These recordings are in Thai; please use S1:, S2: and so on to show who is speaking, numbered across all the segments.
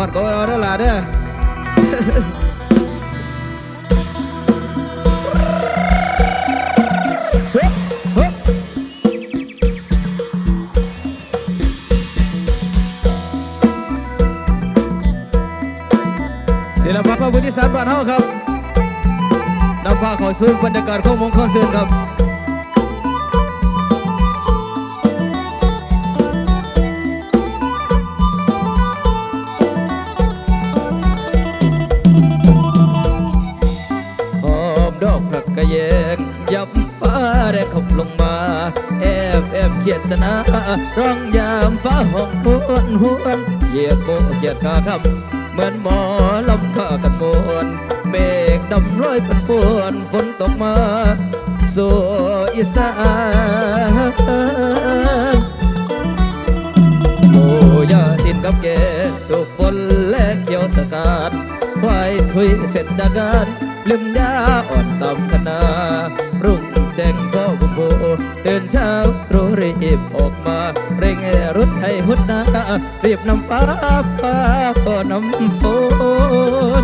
S1: อดก็เอาเด้อล่ะเด้อศิลปะพระพุทธศาสนาบ้านเฮาครับนำพาเข้าสู่บรรยากาศของมงคลเสืนครับ ร้องยามฟ้าห้องหวนหวนเหยียดโบเหยียดขาคำเหมือนหมอลำข้ากันมวนเมฆดำร้อยเป็นปวนฝนตกมาสู่อีสานหมูยาดินกับแกถูกฝนและเกี่ยวตะการควายทุยเสร็จจากการลืมยาอ่อนต่ำขนารุ่งแจ้งพ่อบุญโบตื่นเช้ารู้รีบออก ร่งรถให้หุดนารีบนำฟ้าฟ้าพอนำฝน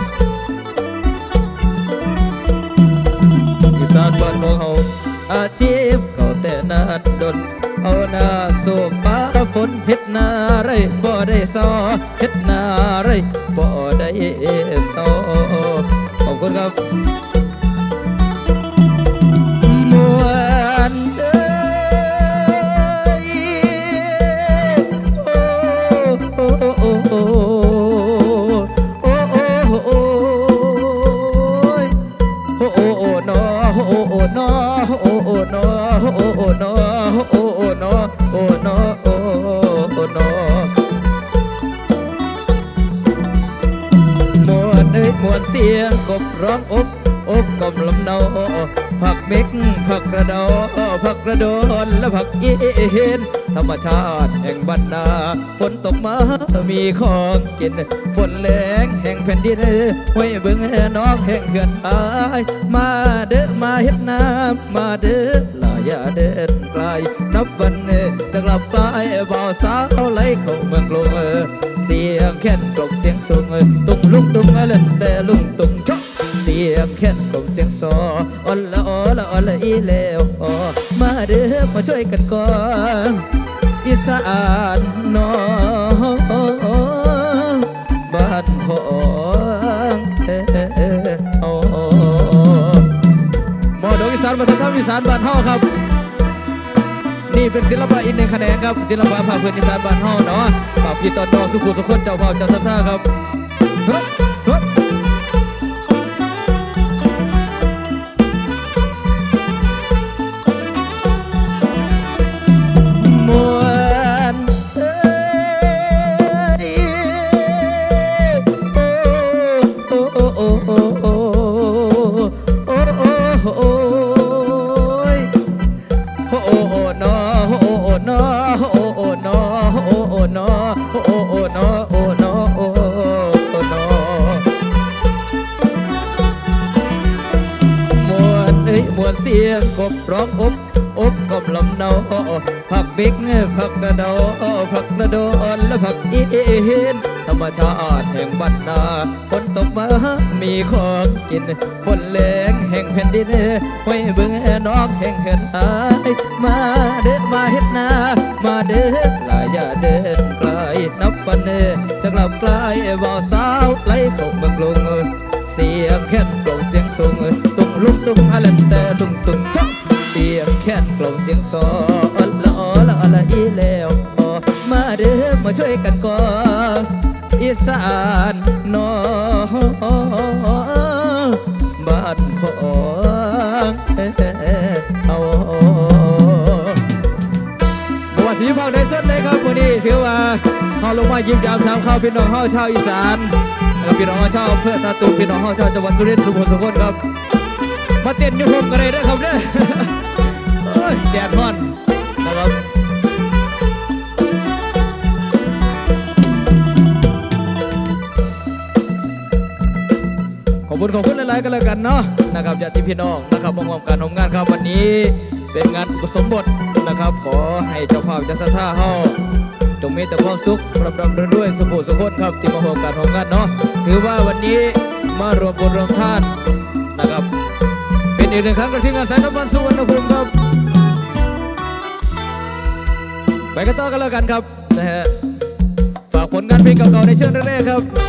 S1: อีสานบ้านของเฮาอาชีพเขาแต่นานดนเอาหน้าสู่ฟ้าฝนเฮ็ดนาไรบ่ได้ซอเฮ็ดนาไรบ่ได้ซอขอบคุณครับ และผักอีเห็นธรรมชาติแห่งบรรดาฝนตกมามีของกิน ฝนแรงแห่งแผ่นดินห้วยบึงน้องแห่งเขื่อนตายมาเด้อมาเฮ็ดน้ำมาเด้อลาอย่าเดินไกลนับวันจะกลับไปบ่าวสาวไหลเข้าเมืองลงเสียงแค้นกลมเสียงสูงตุ้งลุงตุ้งเล่นแต่ลุงตุ้งชก เสียงแค้นกลมเสียงซออ่อนละอ่อละอ่อนละอีแล้วอ๋อมาเด้อมาช่วยกันก่อนอีสานนองบ้านพองเอ้โอ้มอดอีสานมาทำอีสานบ้านเฮาครับ นี่เป็นศิลปะอีกหนึ่งแขนงครับศิลปะภาคพื้นอีสานบ้านเฮาเนาะฝากพี่ตอนนอสุขุสุขคนเจ้าเผ่าเจ้าสัทธาครับ ลับกลายบ่าสาวไหลเข้าเมืองลงเสียงแค้นกลองเสียงสูงตุ้งลุงตุ้งอะไรแต่ลุงตุ้งชกเสียงแค้นกลองเสียงซอละออละอลละอีแล้วอมาเด้อมาช่วยกันก่ออีสานนองบ้านของเอ้เอาบวชสีฟังได้สดเลยครับวันนี้ถือว่า เขาลงมายิ้มยามสามข้าวพี่น้องเฮาชาวอีสานแล้วพี่น้องเฮาชาวเพื่อตาตูพี่น้องเฮาชาวจังหวัดสุรินทร์สุโขทัยสุโขทครับ มาเต้นยุ่ผมกันเลยนะครับเด้อโอ้ยแดดร้อนนะครับขอบคุณขอบคุณหลายๆกันแล้วกันเนาะนะครับญาติพี่น้องนะครับมองมการทำงานครับวันนี้เป็นงานอุปสมบทนะครับ ขอให้เจ้าภาพจ้าสัทธาเฮา จงมีแต่ความสุขร่ำรำด้วยสุขสุขคนครับที่มาโฮมกันโฮมกันเนาะถือว่าวันนี้มารวมบุญรวมท่านนะครับ เป็นอีกหนึ่งครั้งกับที่งานสายตะวันสุวรรณภูมิครับ ไปกันต่อกันแล้วกันครับนะฮะฝากผลงานเพลงเก่าๆในเชิงแรกๆครับ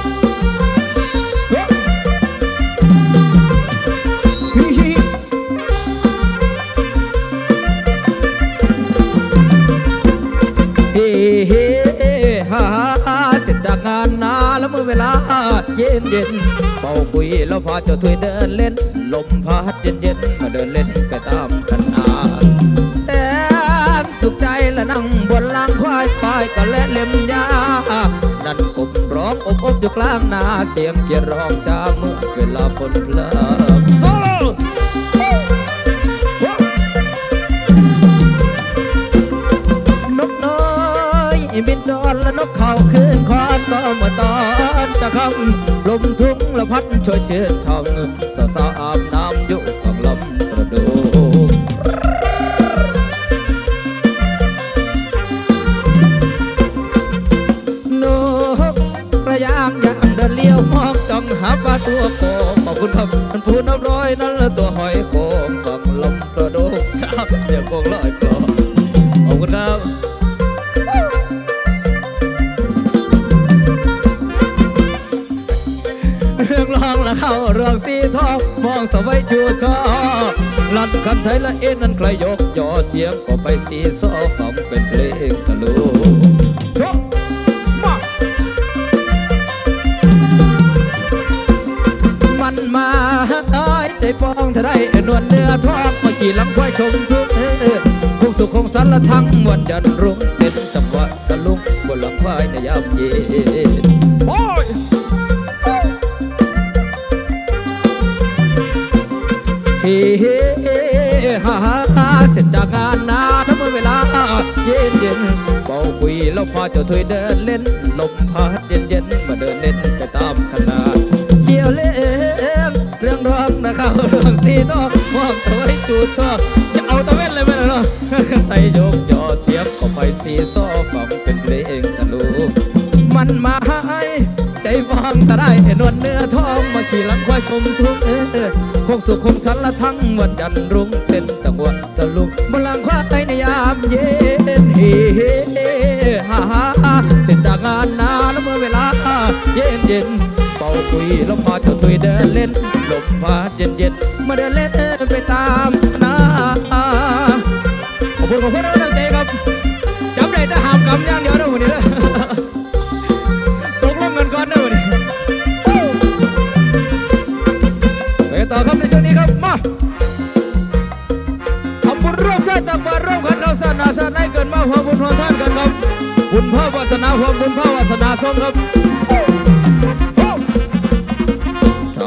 S1: เย็นเป่าปุยแล้วพาเจ้าถุยเดินเล่น ลมพัดเย็นเย็นมาเดินเล่นไปตามคันนาแสนสุขใจและนั่งบนหลังควายปายก็และเล็มยา นั่นกบร้องอบอบอยู่กลางนาเสียงเกียร้องจาเมื่อเวลาฝนเพลิ มทุ่งละพัดช่วยเชิดทองสาวสาวอาบน้ำอยู่กลางลำประดูนกกระยางยางเดินเลี้ยวมองจ้องหาปลาตัวโกบขอบคุณครับมันพูดน้ำร้อยนั่นละตัวหอย รื่องรองละเข้าเรื่องสีทองมองสวัยชูชอลัดคันไทยละเอ็นนั้นใครยกยอเสียงก็ไปสีซอฟังเป็นเพลงตะลุมันมาอ้ายใจปองเธอได้นวลเนื้อทองมากี่ลำควายชมทุกเออคงสุขคงสันละทั้งมวนยันรุ่งเป็นจังหวะตะลุงบนลำควายในยามเย็น เสร็จจากงานนาถ้าเมื่อเวลาเย็นเย็นเบาคุยแล้วพาเจ้าถุยเดินเล่นลมพัดเย็นเย็นมาเดินเล่นไปตามคณะเกี่ยวเล่มเรื่องร้องนะครับเรื่องสีทองมองตัวให้จูชอบจะเอาตะเวนเลยไหมล่ะเนาะใส่ยกยอเสียบก็ไปสีซอฟังเป็นเพลงตะลูกมันมาให้ใจฟังแต่ได้นวลเนื้อทองมาขี่หลังควายคมทุกเออคงสุขคงสันละทั้งวันยันรุ่งเต้นตะวัน เย็นเป่าคุยแล้วพาเจ้าตุยเดินเล่นลมพัดเย็นเย็นมาเดินเล่นไปตามนาขอบคุณขอบคุณนะตั้งใจครับจำได้แต่ห้ามกำอย่างเดียวนะวันนี้นะตกลงกันก่อนนะวันนี้ไปต่อครับในช่วงนี้ครับมาทำบุญร่วมชาติตักบาตรร่วมกันเราสนาสนาให้เกินมาความบุญพร้อมท่านกันครับบุญพ่อวาสนาความบุญพ่อวาสนาทรงครับ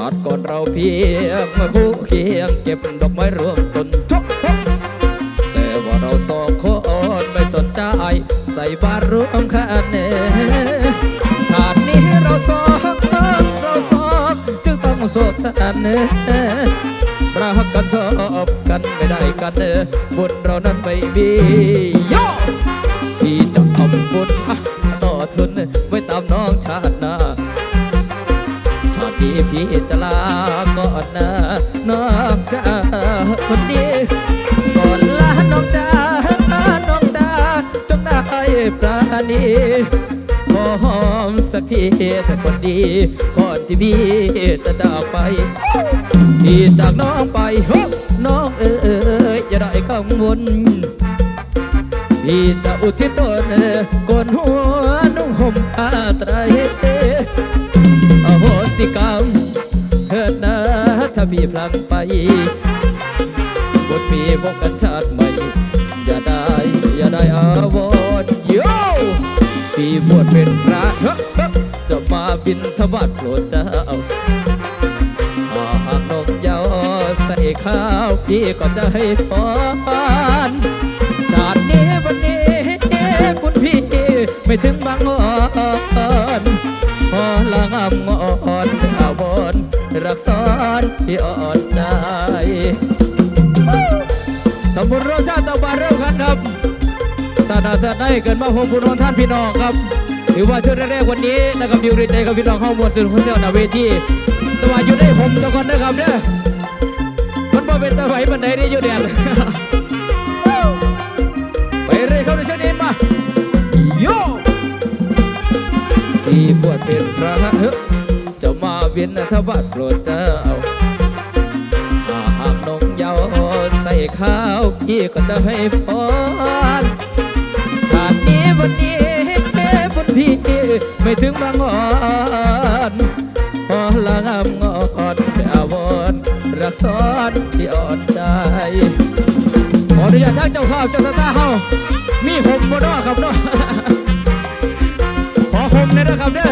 S1: าติก่อนเราเพียงมาคู่เคียงเก็บดอกไม้รวมต้นทุกแต่ว่าเราสองคนไม่สนใจ ใส่บาตรรวมกันเนชาตินี้เราสองเราสองจึงต้องโศกสันเนรักกันชอบกันไม่ได้กันเนบุญเรานั้นไม่มีโยที่จะทำบุญต่อทุนไว้ตามน้อง พี่จะลาก่อนนะน้องจ้าคนดีก่อนลาน้องจ้าน้องจ้าจงได้ปราณีขอหอมสักทีแต่คนดีก่อนที่พี่จะจากไปพี่จากน้องไปน้องเอ๋ยอย่าได้กังวลพี่จะอุทิศตนกนหัวนุ่งห่มผ้าไตร ถ้าพี่พลังไปบทมีพบกันชาติใหม่ อย่าได้ อย่าได้อาวรณ์โยพี่บวชเป็นพระจะมาบินทบาทโปรดดาวหากนกยาวใส่ข้าวพี่ก็จะให้พรชาตินี้วันนี้คุณพี่ไม่ถึงบางอ่อนพอละงามงอนอาวรณ์รักซ้อน ที่อ่อนใจทำบุญเราชาติตะวันเริ่มกันครับสาดาสาดได้เกินมาพบคุณท่านพี่น้องครับถือว่าช่วงแรกๆวันนี้นะครับอยู่ในใจกับพี่น้องข้าวมวลสื่อคนเสียวหนาเวทีแต่ว่าอยู่ได้ผมเจ้าคนนะครับเด้อมันบ่เป็นตะไหวมันไหนได้อยู่แดนไปเลยเข้าในช่วงนี้มาโยที่บวชเป็นพระเฮ้จะมาเวียนทบาทโปรดเจ้า ข้าวพี่ก็จะให้พรชาตินี้วันนี้บนพี่ไม่ถึงบางอ่อนพอละงามงอนแต่อาวรรักซ้อนที่อ่อนใจขออนุญาตทางเจ้าภาพเจ้าตาเฮามีผมบ่เนาะครับเนาะขอผมเลยนะครับเด้อ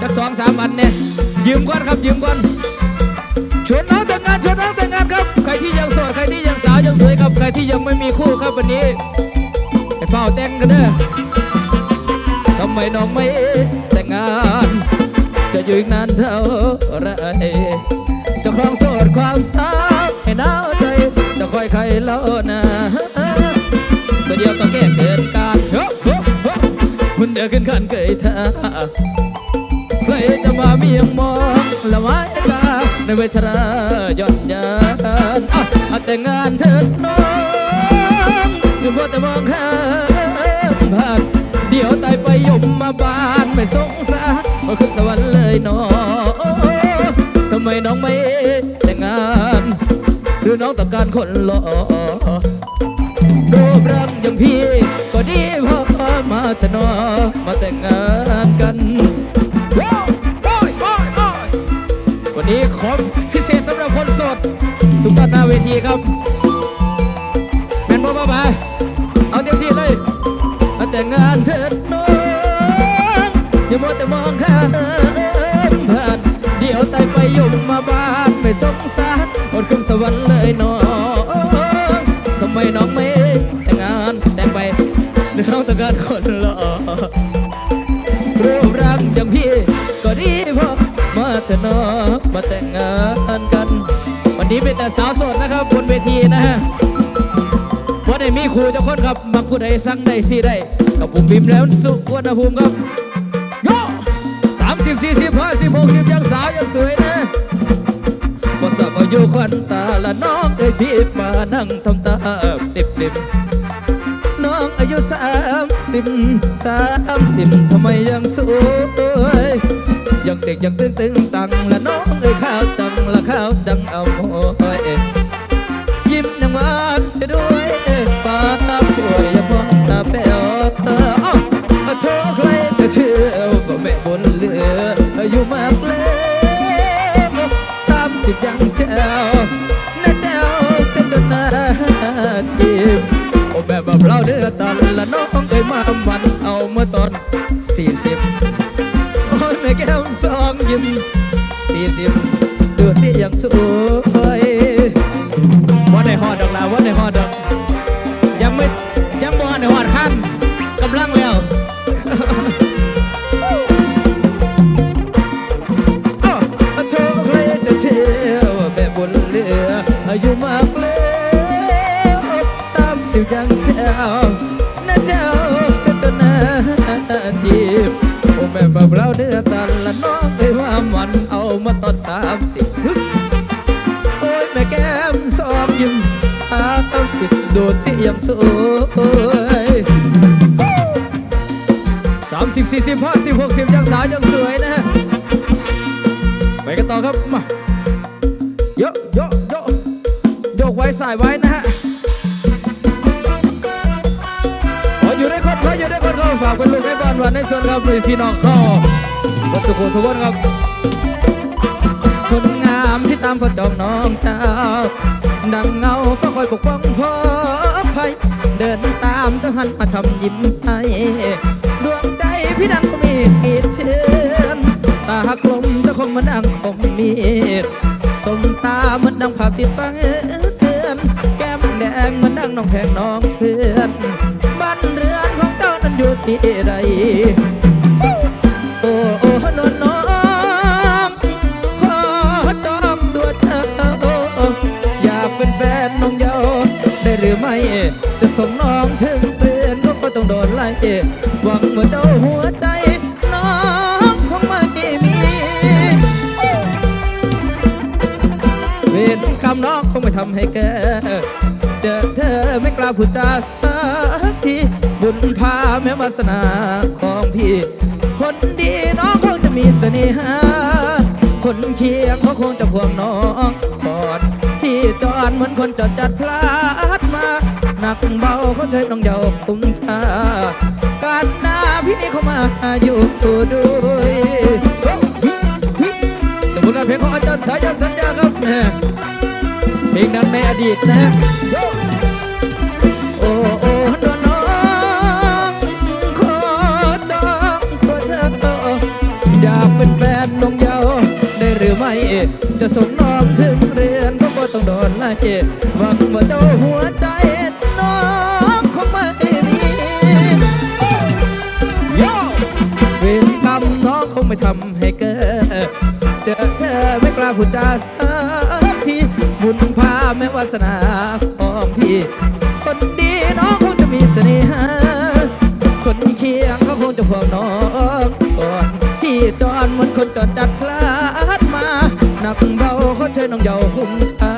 S1: จักสองสามอันเนี่ยยืมก่อนครับยืมก่อน รับใครที่ยังไม่มีคู่ครับวันนี้ให้เฝ้าแต่งกันเด้อทำไมน้องไม่แต่งงาน จะอยู่อีกนานเท่าไรจะครองโสดความสาวให้หนาวใจ จะคอยใครเล่านะเมื่อเดียวก็แก้เกิดการเฮ้อเฮ้อเฮ้อมันเดือขึ้นขันเกยท่า เวทราย่อนยานอะอะแต่งานเถิดน้องอย่ามัวแต่มองข้ามผ่านเดี๋ยวตายไปยมมาบ้านไม่สงสารมาขึ้นสวรรค์เลยน้องทำไมน้องไม่แต่งงานหรือน้องต้องการคนหล่อรูปร่างอย่างพี่ก็ดีพอมาแต่นอมาแต่งงานกัน นี้ขอพิเศษสำหรับคนโสดทุกท่านหน้าเวทีครับ เป็นบ่บ่าเอาเต็มที่เลยมาแต่งงานเถิดน้องอย่ามัวแต่มองข้ามผ่านเดี๋ยวตายไปยุ่มมาบ้านไม่สงสารอดขึ้นสวรรค์เลยน้องทำไมน้องไม่แต่งงานแต่งไปหรือน้องต้องการคนหล่อรูปร่างอย่างพี่ก็ดีพอมาเถอะน้อง งงานกัน วันนี้เป็นแต่สาวสดนะครับบนเวทีนะฮะว่าได้มีครูเจ้าคนครับมักผู้ใดสั่งได้สิได้กับผมพิมพ์แล้วสุวรรณภูมิครับโยสามสิบสี่สิบห้าสิบหกสิบยังสาวยังสวยนะพอสับอายุควันตาละน้องเอ้ยพี่มานั่งทำตาติบติบน้องอายุสามสิบสามสิบทำไมยังสวย ยังเด็กยังตึงตึงตังละน้องเอ้ยข้าวตังละข้าวดังเอาโอ้ยยิ้มยังหวานเสียด้วยฟ้าป่วยอย่ามองตาแป๋วเอออ้าโทรใครก็เชื่อว่าแม่บนเหลืออายุมากแล้วสามสิบยังแจ๋ว สี่สิบดูสิยังส สิโดดสิยังสวยสามสิบสี่สิบห้าสิบหกสิบยังสาวยังสวยนะฮะไปกันต่อครับมาโยโยโยโยกไว้สายไว้นะฮะขออยู่ในคนขออยู่ในคนก็ฝากเป็นลูกในบ้านวันในส่วนครับพี่น้องเข้าวัดสุโขทุกคนครับคนงามที่ตามพระจองน้องเจ้า ดังเงาก็คอยปกป้องพ่อภัยเดินตามเจ้าหันมาทำยิ้มให้ดวงใจพี่ดังก็มีกีดเชื่อนตาหักลมเจ้าคงมาดังคมมีดสมตาเหมันดังภาพติดฟังเตือนแก้มแดงเหมันดังน้องแพงน้องเพื่อนบ้านเรือนของเจ้านั้นอยู่ที่ใด ส่งน้องถึงเปลี่ยนก็ต้องโดนไล่หวังว่าเจ้าหัวใจ น้องคงมันดีมี เวรคำน้องคงไม่ทำให้แกเจอเธอไม่กล้าพูดจาสักทีบุญพาแม้วาสนาของพี่ คนดีน้องคงจะมีเสน่หาคนเคียงเขาคงจะควงน้องกอดที่จอนเหมือนคนจอดจัดพลาด กเบาเขาใช้น้องเยาคุ้มค่าการหน้าพี่นี่เขามาอยู่ด้วยสมมติว่าเพลงของอาจารย์สายันสัญญาครับเพลงนั้นในอดีตนะโอ้โอ้ดวน้องขอจองตัวเธออยากเป็นแฟนน้องเยาได้หรือไม่จะส่งน้องถึงเรือนก็บ่ต้องโดนไล่หวังว่าเจ้าหัวใจ อไม่กล้าพูดาสักทีบุญพาแม้วาสนาของพี่ คนดีน้องคงจะมีเสน่หาคนเคียงก็คงจะห่วงน้องก่อนพี่จอนมือนคนจอดจัดพลาดมาหนักเบาเขาเชิญน้องเยาว์คุ้มค่า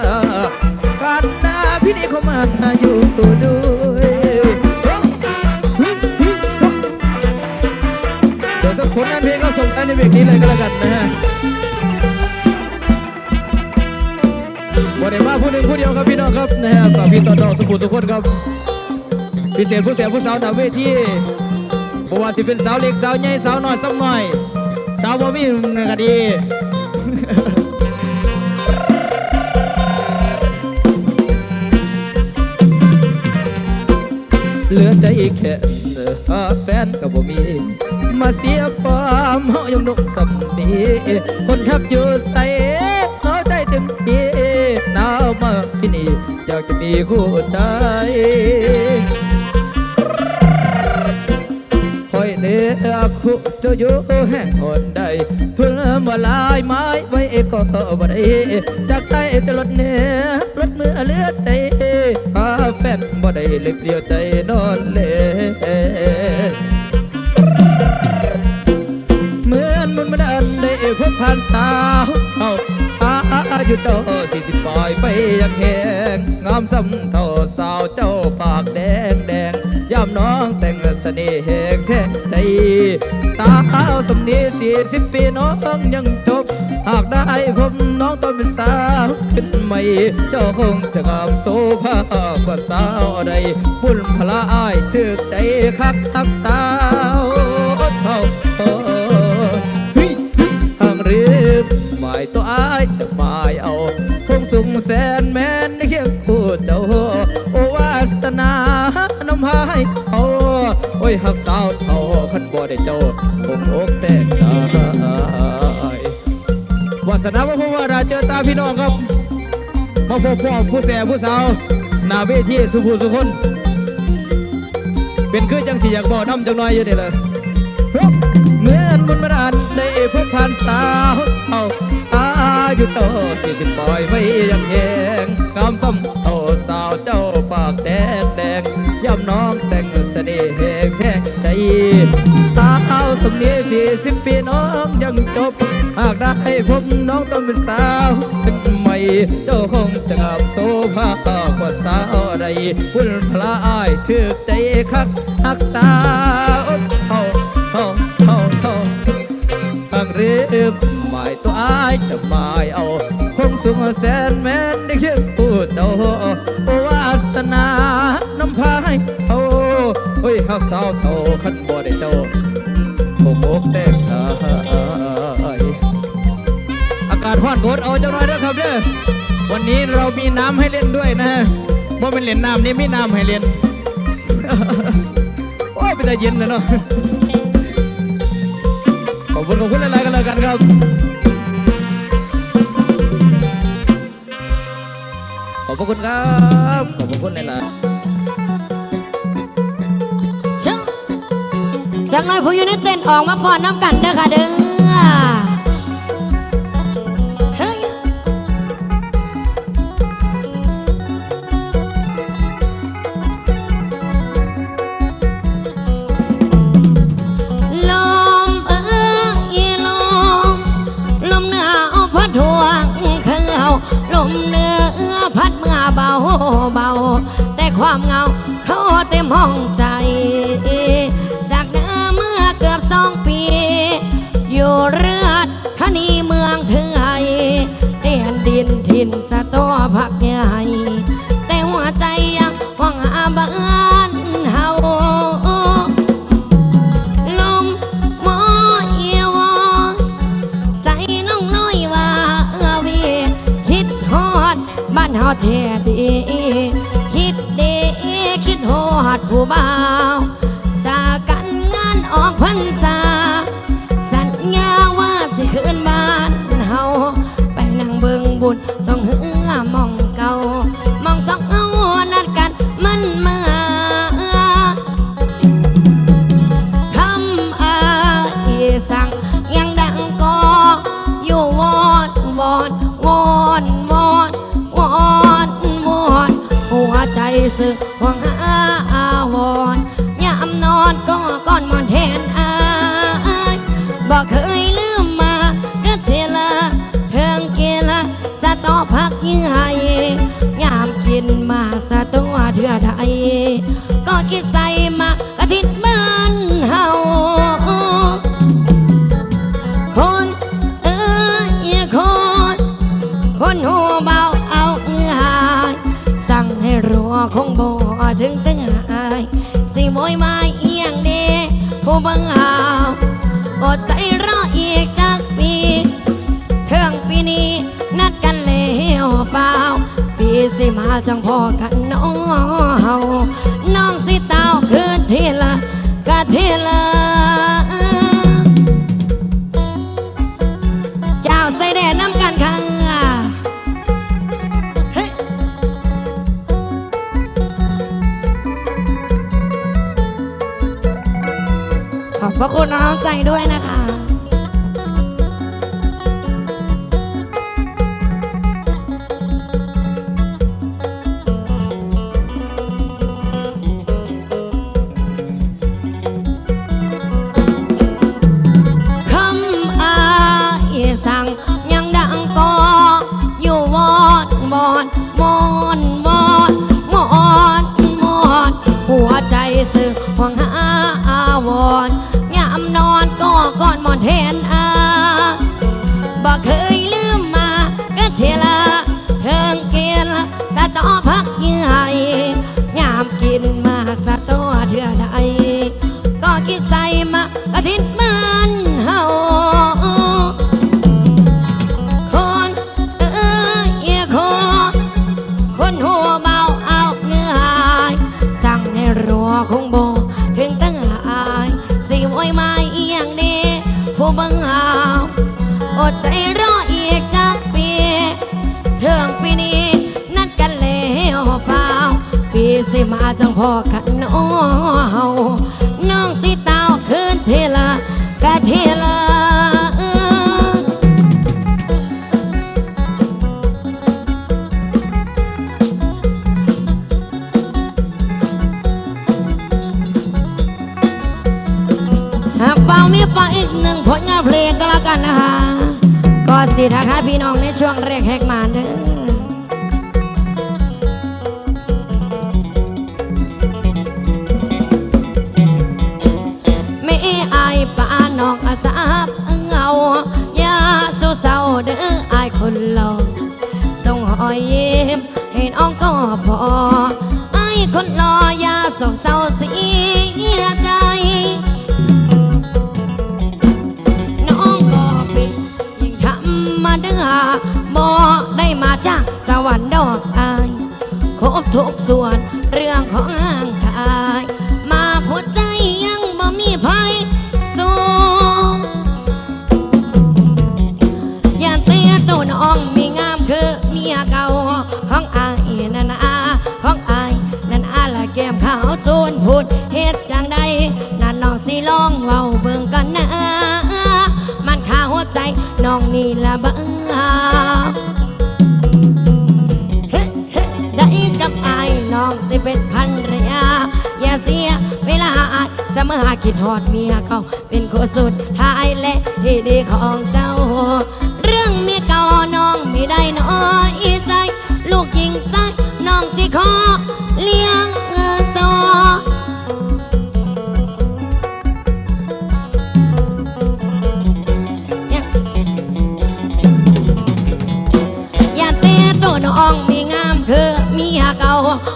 S1: การนาพี่นี่เขามาอยู่ด้วยเดี๋ยวสักผลงานเพลงก็ส่งท้ายในเบรกนี้เลยก็แล้วกันนะฮะ วันนี้มาผู้หนึ่งผู้เดียวครับพี่น้องครับนะฮะฝากพี่ต่อดอกสุขุมสุขคนครับพิเศษผู้เสียผู้สาวหน้าเวทีบ่ว่าสิเป็นสาวเล็กสาวใหญ่สาวน้อยสักหน่อย สาวบ่มีก็ดีเหลือใจแค่แฟนก็บ่มี มาเสียความเฮายังนุกสำดีคนทักอยู่ใส่ อยากจะมีคู่ใจคอยเนื้อคุจะอยู่แห่งหนใดเพื่อมาลายไม้ไว้ก็บ่ได้จากใต้จะลดเนื้อลดมือเลือดใจพาแฟนบ่ได้เลยเปลี่ยวใจนอนเลยเหมือนมันมาดันได้พบผ่านสาวเขาอายุเจ้าสี่สิบปล อยไปยังแหงงามซ้ำเท่าสาวเจ้าปากแดงแดงยามน้องแต่งเสน่ห์แหงแท้ใจสาวสำนีสี่สิบปีน้องยังจบ หากได้พบน้องต้อนเป็นสาวขึ้นใหม่เจ้าคงจะงามโซภากว่าสาวใดบุญพละอายถึกใจคักทักสาว สนาว่าพว่าราเจอตาพี่น้องครับมาพบพ่อผู้แสผู้สาวหน้าเวทีสุภูสุคน เป็นคือจังที่อยากบอกน้ำจังน้อยอยู่นี่เลยเหมือนบุญมาดานได้พบผ่านสาวเอาอาอยุโตสี่สิบปล่อยไว้ยังแหงงามซ้ำเท่าสาวเจ้าปากแดงแดงย่ำน้องแต่งเสน่ห์แหงแหงใจสาวสมนี้สี่สิบปีน้องยังจบ หากได้พบน้องต้องเป็นสาวขึ้นใหม่เจ้าคงจะงามโซภากว่าสาวใดบุญพระอายถือใจคักหักสาวเท่าเท่าเท่าเท่าทางรีบหมายตัวอายจะหมายเอา คงสูงแสนแม้นได้คียงพูดเดาโอวาสนาน้ำพายเอาเฮ้ยหักสาวเท่า วันนี้เรามีน้ำให้เล่นด้วยนะว่าเป็นเล่นน้ำนี่ไมีน้ำให้เล่นโอ้ยเป็นใจเย็นนะเนาะขอบคุณขอบคุณหลายๆกันเลยกันครับขอบคุณครับขอบคุณหลายๆ
S2: เชิงจังน้อยผู้อยู่ในเต้นออกมาฟอนน้ำกันเด้อค่ะเด้อ ความเงาเขาเต็มห้องใจ จากเดิมเมื่อเกือบสองปี อยู่เรือดคณีเมืองเถื่อยเดียนดินถิ่นสะตอผักใหญ่แต่หัวใจยังห้องหาบ้านเฮาลมมอเอียวอใจน้องน้อยว่าเอวีคิดฮอดบ้านเฮาแท้ดีคิดดีคิดฮอด ผู้บ่าวจากกันงานออกพรรษา ไทยก็คิดใส่มากระทิดมันเฮาคนเอ้ยคน คนหูเบาเอาเงือหาย สั่งให้รัวคงบ่ถึงตึงหายสิโมยม้เอียงเดผู้บังหาวอดใจรออีกจักปีเครื่องปีนี้นัดกันแล้วเปล่าปีสิมาจังพอกัน พระคุณน้องใจด้วยนะคะ พ่อกันน้อเฮาน้องสิเตาคืนเทละกะเทละหากเป่ามีป่าอีกหนึ่งผลงานเพลงก็แล้วกันนะคะก็สิทักหาพี่น้องในช่วงแรกแหกมาเด้อ น้องอาสาบเงายาสู้เศร้าเด้ออายคนหล่อส่งหอยยิ้มให้น้องก็พออายคนหล่อยาโศกเศร้าเสียใจน้องก็เป็นยิ่งทำมาเดือมอได้มาจากสวรรค์ดอกอายครบทุกส่วน คิดหอดเมียเขาเป็นคนสุดท้ายและที่ดีของเจ้า เรื่องเมียเก่าน้องไม่ได้น้อยใจ ลูกยิงซ้ายน้องที่คอเลี้ยงซออย่าเตะตัวน้องมีงามคือเมียเก่า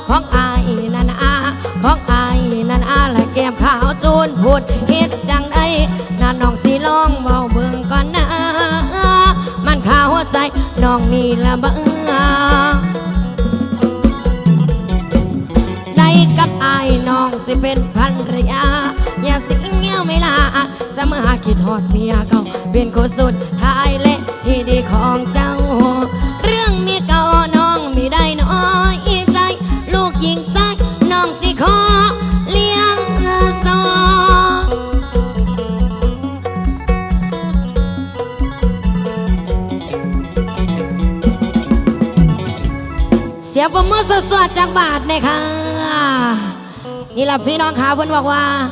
S2: ของอาย ละบังได้กับอายน้องสิเป็นพันรยา อย่าสิเงี้ยวไม่ลาจะมาคิดหอดเมียเก่าเป็นโคสุดท้าย สียงประมือสดๆจากบาทเนี่ยค่ะ นี่แหละพี่น้องขาเพิ่นบอกว่า